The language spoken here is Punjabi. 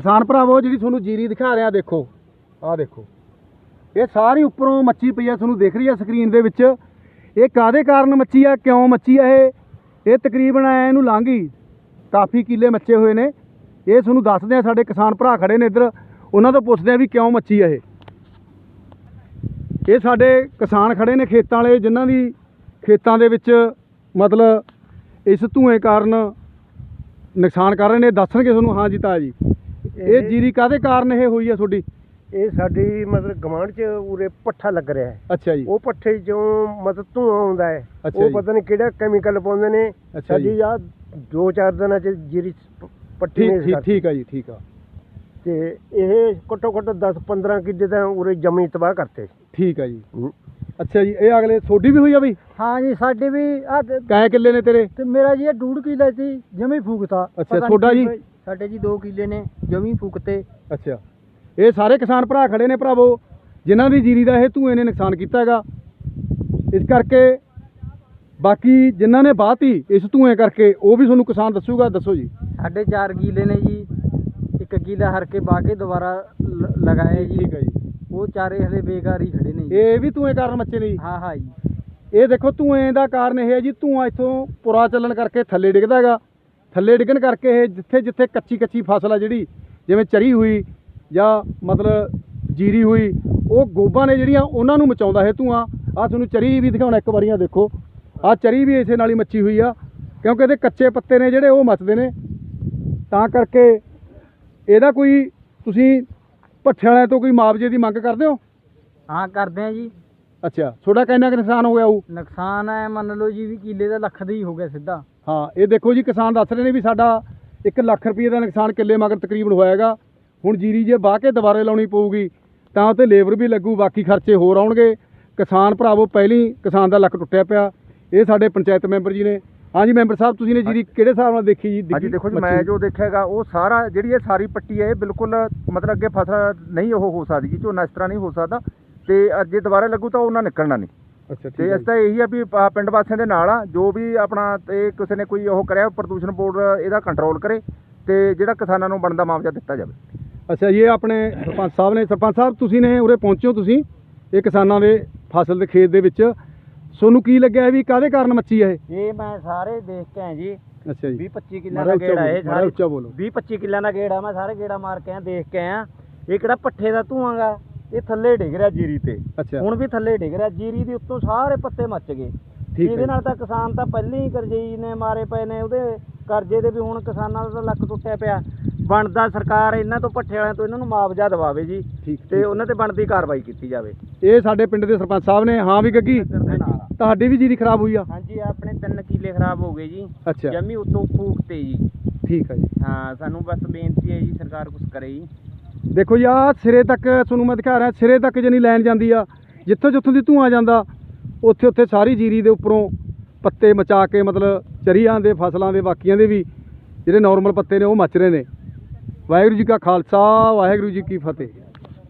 ਕਿਸਾਨ ਭਰਾਵੋ, ਜਿਹੜੀ ਤੁਹਾਨੂੰ ਜੀਰੀ ਦਿਖਾ ਰਿਹਾ, ਦੇਖੋ। ਆਹ ਦੇਖੋ। ਇਹ ਸਾਰੀ ਉੱਪਰੋਂ ਮੱਛੀ ਪਈ ਆ, ਤੁਹਾਨੂੰ ਦਿਖ ਰਹੀ ਆ ਸਕਰੀਨ ਦੇ ਵਿੱਚ। ਇਹ ਕਾਦੇ ਕਾਰਨ ਮੱਛੀ ਆ, ਕਿਉਂ ਮੱਛੀ ਆ ਇਹ? ਇਹ ਤਕਰੀਬਨ ਐ ਇਹਨੂੰ ਲਾਂਗੀ ਕਾਫੀ ਕਿੱਲੇ ਮੱਚੇ ਹੋਏ ਨੇ। ਇਹ ਤੁਹਾਨੂੰ ਦੱਸਦੇ ਆ, ਸਾਡੇ ਕਿਸਾਨ ਭਰਾ ਖੜੇ ਨੇ ਇੱਧਰ। ਉਹਨਾਂ ਤੋਂ ਪੁੱਛਦੇ ਆ ਵੀ ਕਿਉਂ ਮੱਛੀ ਆ ਇਹ। ਇਹ ਸਾਡੇ ਕਿਸਾਨ ਖੜੇ ਨੇ ਖੇਤਾਂ ਵਾਲੇ, ਜਿਨ੍ਹਾਂ ਦੀ ਖੇਤਾਂ ਦੇ ਵਿੱਚ ਮਤਲਬ ਇਸ ਧੂਏ ਕਾਰਨ ਨੁਕਸਾਨ ਕਰ ਰਹੇ ਨੇ। ਦੱਸਣਗੇ ਤੁਹਾਨੂੰ? ਹਾਂ ਜੀ ਤਾਇਆ ਜੀ। ਇਹ ਜੀਰੀ ਕਾਦੇ ਕਾਰਨ ਇਹ ਹੋਈ ਆ ਤੁਹਾਡੀ? ਇਹ ਸਾਡੀ ਮਤਲਬ ਗਵਾਂਢ ਚ ਉਰੇ ਪੱਠਾ ਲੱਗ ਰਿਹਾ ਹੈ। ਅੱਛਾ ਜੀ। ਉਹ ਪੱਠੇ ਚੋਂ ਮਤਲਬ ਧੂਆਂ ਆਉਂਦਾ ਹੈ। ਅੱਛਾ ਉਹ ਜੀ। ਪਤਾ ਨਹੀਂ ਕਿਹੜਾ ਕੈਮੀਕਲ ਪਾਉਂਦੇ ਨੇ। ਅੱਛਾ ਸਾਡੀ ਜੀ। ਆ ਦੋ ਚਾਰ ਦਿਨਾਂ ਚ ਜੀਰੀ ਪ- ਪੱਟੀ ਠੀਕ ਨੇ ਠੀਕ ਆ ਜੀ ਠੀਕ ਆ। ਤੇ ਇਹ ਘੱਟੋ ਘੱਟ 10 15 ਕਿੱਲੇ ਤਾਂ ਉਰੇ ਜਮੀ ਤਬਾਹ ਕਰਤੇ। ਠੀਕ ਆ ਜੀ। ਅੱਛਾ ਜੀ ਇਹ ਅਗਲੇ ਤੁਹਾਡੀ ਵੀ ਹੋਈ ਆ ਬਈ? ਹਾਂ ਜੀ ਸਾਡੇ ਵੀ ਆ ਕਾਏ ਕਿੱਲੇ ਨੇ ਤੇਰੇ? ਤੇ ਮੇਰਾ ਜੀ ਇਹ ਡੂੜ ਕਿੱਲਾ ਸੀ ਜਮੀ ਫੂਕਤਾ। ਅੱਛਾ, ਪਤਾ ਨੀ ਤੁਹਾਡਾ ਕੀ ਜੀ? ਹੋਇਆ। ਸਾਡੇ ਜੀ 2 ਕਿੱਲੇ ਨੇ ਜਮੀ ਫੂਕਤੇ। ਅੱਛਾ। ਇਹ ਸਾਰੇ ਕਿਸਾਨ ਭਰਾ ਖੜੇ ਨੇ ਭਰਾਵੋ ਜਿਨ੍ਹਾਂ ਦੀ ਜੀਰੀ ਦਾ ਇਹ ਧੂਏ ਨੇ ਨੁਕਸਾਨ ਕੀਤਾ ਹੈਗਾ। ਇਸ ਕਰਕੇ ਬਾਕੀ ਜਿਨ੍ਹਾਂ ਨੇ ਬਾਤੀ ਇਸ ਧੂਏ ਕਰਕੇ ਉਹ ਵੀ ਤੁਹਾਨੂੰ ਕਿਸਾਨ ਦੱਸੂਗਾ ਦੱਸੋ ਜੀ। ਸਾਡੇ 4 ਕਿੱਲੇ ਨੇ ਜੀ। ਇੱਕ ਕਿੱਲਾ ਹਰ ਕੇ ਬਾ ਕੇ ਦੁਬਾਰਾ ਲ- ਲਗਾਇਆ ਜੀ। ਠੀਕ ਹੈ ਜੀ। ਉਹ ਚਾਰੇ ਹਲੇ ਬੇਕਾਰ ਹੀ ਖੜੇ ਨੇ ਜੀ। ਇਹ ਵੀ ਧੂਏ ਕਾਰਨ ਮੱਚੇ ਨੇ ਜੀ। ਹਾਂ ਹਾਂ ਜੀ। ਇਹ ਦੇਖੋ ਧੂਏ ਦਾ ਕਾਰਨ ਇਹ ਹੈ ਜੀ ਧੂਆਂ ਇੱਥੋਂ ਪੁਰਾ ਚੱਲਣ ਕਰਕੇ ਥੱਲੇ ਡਿੱਗਦਾ ਹੈਗਾ। ਥੱਲੇ ਡਿੱਗਣ ਕਰਕੇ ਇਹ ਜਿੱਥੇ ਜਿੱਥੇ ਕੱਚੀ ਕੱਚੀ ਫਸਲ ਆ ਜਿਹੜੀ ਜਿਵੇਂ ਚਰੀ ਹੋਈ ਜਾਂ ਮਤਲਬ ਜੀਰੀ ਹੋਈ ਉਹ ਗੋਬਾਂ ਨੇ ਜਿਹੜੀਆਂ ਉਹਨਾਂ ਨੂੰ ਮਚਾਉਂਦਾ ਇਹ ਧੂਆਂ। ਆ ਤੁਹਾਨੂੰ ਚਰੀ ਵੀ ਦਿਖਾਉਣਾ ਇੱਕ ਵਾਰੀਆਂ ਦੇਖੋ। ਆ ਚਰੀ ਵੀ ਇਸੇ ਨਾਲ ਹੀ ਮੱਚੀ ਹੋਈ ਆ ਕਿਉਂਕਿ ਇਹਦੇ ਕੱਚੇ ਪੱਤੇ ਨੇ ਜਿਹੜੇ ਉਹ ਮੱਚਦੇ ਨੇ। ਤਾਂ ਕਰਕੇ ਇਹਦਾ ਕੋਈ ਤੁਸੀਂ ਭੱਠੇ ਵਾਲਿਆਂ ਤੋਂ ਕੋਈ ਮੁਆਵਜ਼ੇ ਦੀ ਮੰਗ ਕਰਦੇ ਹੋ? ਹਾਂ ਕਰਦੇ ਆ ਜੀ। ਅੱਛਾ ਤੁਹਾਡਾ ਕਿੰਨਾ ਕੁ ਨੁਕਸਾਨ ਹੋ ਗਿਆ ਉਹ ਨੁਕਸਾਨ ਹੈ ਮੰਨ ਲਓ ਜੀ ਵੀ ਕਿੱਲੇ ਦਾ ਲੱਖ ਦਾ ਹੀ ਹੋ ਗਿਆ ਸਿੱਧਾ। ਹਾਂ ਇਹ ਦੇਖੋ ਜੀ ਕਿਸਾਨ ਦੱਸ ਰਹੇ ਨੇ ਵੀ ਸਾਡਾ 1 ਲੱਖ ਰੁਪਏ ਦਾ ਨੁਕਸਾਨ ਕਿੱਲੇ ਮਗਰ ਤਕਰੀਬਨ ਹੋਇਆਗਾ। ਹੁਣ ਜੀਰੀ ਜੇ ਵਾਹ ਕੇ ਦੁਬਾਰੇ ਲਾਉਣੀ ਪਊਗੀ ਤਾਂ ਉਹ ਤੇ ਲੇਬਰ ਵੀ ਲੱਗੂ ਬਾਕੀ ਖਰਚੇ ਹੋਰ ਆਉਣਗੇ। ਕਿਸਾਨ ਭਰਾਵੋ ਪਹਿਲੀ ਕਿਸਾਨ ਦਾ ਲੱਕ ਟੁੱਟਿਆ ਪਿਆ। ਇਹ ਸਾਡੇ ਪੰਚਾਇਤ ਮੈਂਬਰ ਜੀ ਨੇ। ਹਾਂਜੀ ਮੈਂਬਰ ਸਾਹਿਬ ਤੁਸੀਂ ਨੇ ਜੀਰੀ ਕਿਹੜੇ ਹਿਸਾਬ ਨਾਲ ਦੇਖੀ ਜੀ ਹਾਂਜੀ ਦੇਖੋ ਜੀ? ਮੈਂ ਜੋ ਦੇਖਿਆਗਾ ਉਹ ਸਾਰਾ ਜਿਹੜੀ ਇਹ ਸਾਰੀ ਪੱਟੀ ਹੈ ਇਹ ਬਿਲਕੁਲ ਮਤਲਬ ਅੱਗੇ ਫਸਲ ਨਹੀਂ ਉਹ ਹੋ ਸਕਦੀ ਝੋਨਾ ਇਸ ਤਰ੍ਹਾਂ ਨਹੀਂ ਹੋ ਸਕਦਾ। ਤੇ ਅੱਗੇ ਦੁਬਾਰਾ ਲੱਗੂ ਤਾਂ ਉਹਨਾਂ ਨਿਕਲਣਾ ਨਹੀਂ। ਅੱਛਾ ਠੀਕ ਤੇ ਹੈ ਇਸ ਤਾਂ ਇਹੀ ਆ ਵੀ ਪਿੰਡ ਵਾਸੀਆਂ ਦੇ ਨਾਲ ਆ ਜੋ ਵੀ ਆਪਣਾ ਤੇ ਕਿਸੇ ਨੇ ਕੋਈ ਉਹ ਕਰਿਆ ਪ੍ਰਦੂਸ਼ਣ ਬੋਰਡ ਇਹਦਾ ਕੰਟਰੋਲ ਕਰੇ ਤੇ ਜਿਹੜਾ ਕਿਸਾਨਾਂ ਨੂੰ ਬਣਦਾ ਮੁਆਵਜ਼ਾ ਦਿੱਤਾ ਜਾਵੇ। ਅੱਛਾ ਜੀ ਇਹ ਆਪਣੇ ਸਰਪੰਚ ਸਾਹਿਬ ਨੇ ਸਰਪੰਚ ਸਾਹਿਬ ਤੁਸੀਂ ਨੇ ਉਰੇ ਪਹੁੰਚਿਓ ਤੁਸੀਂ ਇਹ ਕਿਸਾਨਾਂ ਦੇ ਫਸਲ ਦੇ ਖੇਤ ਦੇ ਵਿੱਚ। ਤੁਹਾਨੂੰ ਕੀ ਲੱਗਿਆ ਵੀ ਕਾਹਦੇ ਕਾਰਨ ਮੱਚੀ ਹੈ ਇਹ? ਇਹ ਮੈਂ ਸਾਰੇ ਦੇਖ ਕੇ ਆ ਜੀ। ਅੱਛਾ ਜੀ। 20 25 ਕਿੱਲਿਆਂ ਮਾੜਾ ਦਾ ਉੱਚਾ ਗੇੜਾ ਇਹ ਬੋਲੋ, ਮਾੜਾ ਸਾਰੇ ਉੱਚਾ ਬੋਲੋ। 20 25 ਕਿੱਲਿਆਂ ਦਾ ਗੇੜਾ ਮੈਂ ਸਾਰੇ ਗੇੜਾ ਮਾਰ ਕੇ ਆ ਦੇਖ ਕੇ ਆ ਇਹ ਕਿਹੜਾ ਪੱਠੇ ਦਾ ਧੂਆਂਗਾ ਇਹ ਥੱਲੇ ਡਿੱਗ ਰਿਹਾ ਜੀਰੀ ਤੇ। ਅੱਛਾ। ਹੁਣ ਵੀ ਥੱਲੇ ਡਿੱਗ ਰਿਹਾ ਜੀਰੀ ਦੇ ਉੱਤੋਂ ਸਾਰੇ ਪੱਤੇ ਮੱਚ ਗਏ। ਇਹਦੇ ਨਾਲ ਤਾਂ ਕਿਸਾਨ ਤਾਂ ਪਹਿਲਾਂ ਹੀ ਕਰਜ਼ਈ ਨੇ ਮਾਰੇ ਪਏ ਨੇ ਉਹਦੇ ਕਰਜ਼ੇ ਦੇ ਵੀ ਹੁਣ ਕਿਸਾਨਾਂ ਦਾ ਤਾਂ ਲੱਕ ਟੁੱਟਿਆ ਪਿਆ। ਬਣਦਾ ਸਰਕਾਰ ਇਹਨਾਂ ਤੋਂ ਪੱਠੇ ਵਾਲਿਆਂ ਤੋਂ ਇਹਨਾਂ ਨੂੰ ਮੁਆਵਜ਼ਾ ਦਿਵਾਵੇ ਜੀ ਤੇ ਉਹਨਾਂ ਤੇ ਬਣਦੀ ਕਾਰਵਾਈ ਕੀਤੀ ਜਾਵੇ। ਇਹ ਸਾਡੇ ਪਿੰਡ ਦੇ ਸਰਪੰਚ ਸਾਹਿਬ ਨੇ ਹਾਂ ਵੀ ਗੱਗੀ ਤੁਹਾਡੀ ਵੀ ਜੀਰੀ ਖਰਾਬ ਹੋਈ ਆ? ਹਾਂਜੀ ਆਪਣੇ ਤਿੰਨ ਕਿੱਲੇ ਖਰਾਬ ਹੋ ਗਏ ਜੀ। ਜਮੀ ਉੱਤੋਂ ਫੂਕ ਤੇ ਜੀ। ਠੀਕ ਹੈ ਜੀ। ਹਾਂ ਸਾਨੂੰ ਬਸ ਬੇਨਤੀ ਹੈ ਜੀ ਸਰਕਾਰ ਕੁਝ ਕਰੇ ਜੀ। ਦੇਖੋ ਜੀ, ਆਹ ਸਿਰੇ ਤੱਕ ਤੁਹਾਨੂੰ ਮੈਂ ਦਿਖਾ ਰਿਹਾ, ਸਿਰੇ ਤੱਕ ਜਣੀ ਲੈਣ ਜਾਂਦੀ ਆ, ਜਿੱਥੋਂ ਜਿੱਥੋਂ ਦੀ ਧੂਆਂ ਜਾਂਦਾ, ਉੱਥੇ ਉੱਥੇ ਸਾਰੀ ਜੀਰੀ ਦੇ ਉੱਪਰੋਂ ਪੱਤੇ ਮਚਾ ਕੇ, ਮਤਲਬ ਚਰੀਆਂ ਦੇ, ਫਸਲਾਂ ਦੇ, ਬਾਕੀਆਂ ਦੇ ਵੀ ਜਿਹੜੇ ਨਾਰਮਲ ਪੱਤੇ ਨੇ, ਉਹ ਮੱਚ ਰਹੇ ਨੇ। ਵਾਹਿਗੁਰੂ ਜੀ ਕਾ ਖਾਲਸਾ, ਵਾਹਿਗੁਰੂ ਜੀ ਕੀ ਫਤਿਹ।